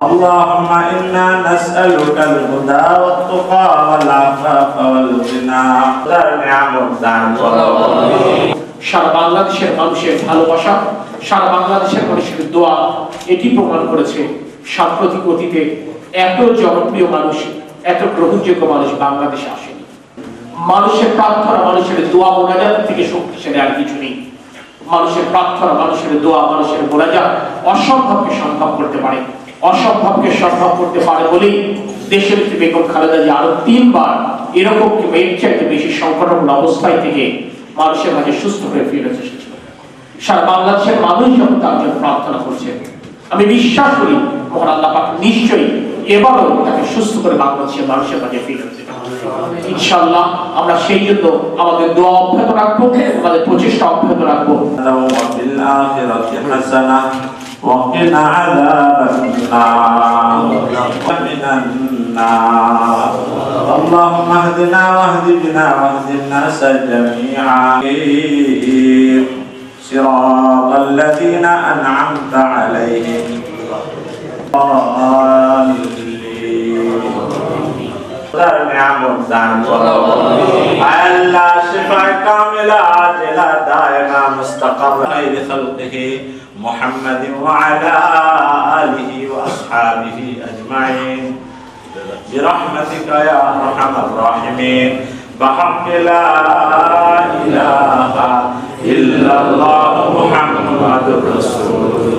اللهم إنا نسألك الهدى والتقى والعفاف والغنى لا نعم الدعم সারা বাংলাদেশের মানুষের ভালোবাসা সারা বাংলাদেশের মানুষের দোয়া এটি প্রমাণ করেছে সাম্প্রতিক অতীতে এত জনপ্রিয় মানুষ এত গ্রহণযোগ্য মানুষ বাংলাদেশে আসেনি মানুষের প্রার্থনা মানুষের দোয়া মোনাজাত থেকে শক্তিশালী আর কিছু নেই মানুষের প্রার্থনা মানুষের দোয়া মানুষের মোনাজাত অসম্ভবকে সম্ভব করতে পারে অসম্ভবকে সম্ভব করতে পারে বলেই দেশের নেত্রী বেগম খালেদা যে আরো তিনবার এরকম কিংবা এর চাইতে বেশি সংকটাপন্ন অবস্থায় থেকে মানুষের মাঝে সুস্থ হয়ে ফিরে এসেছিল সারা বাংলাদেশের মানুষ যখন তার জন্য প্রার্থনা করছে আমি বিশ্বাস করি মহান আল্লাহ পাক নিশ্চয়ই এবারও তাকে সুস্থ করে বাংলাদেশের মানুষের মাঝে ফিরে দেবে ইনশাআল্লাহ আমরা সেই জন্য আমাদের দোয়া অব্যাহত রাখবো আমাদের প্রচেষ্টা অব্যাহত রাখবো وفي الآخرة حسنة وقنا عذاب النار ومن اللهم أهدنا واهد بنا واهد الناس جميعا صراط الذين أنعمت عليهم. আল্লাহ শিফায় কামিলা আজলা দায়মা মুস্তাকার খাইর খালকিহি মুহাম্মাদিন ওয়া আলা برحمتك يا أرحم الراحمين. بحق لا إله إلا الله محمد رسول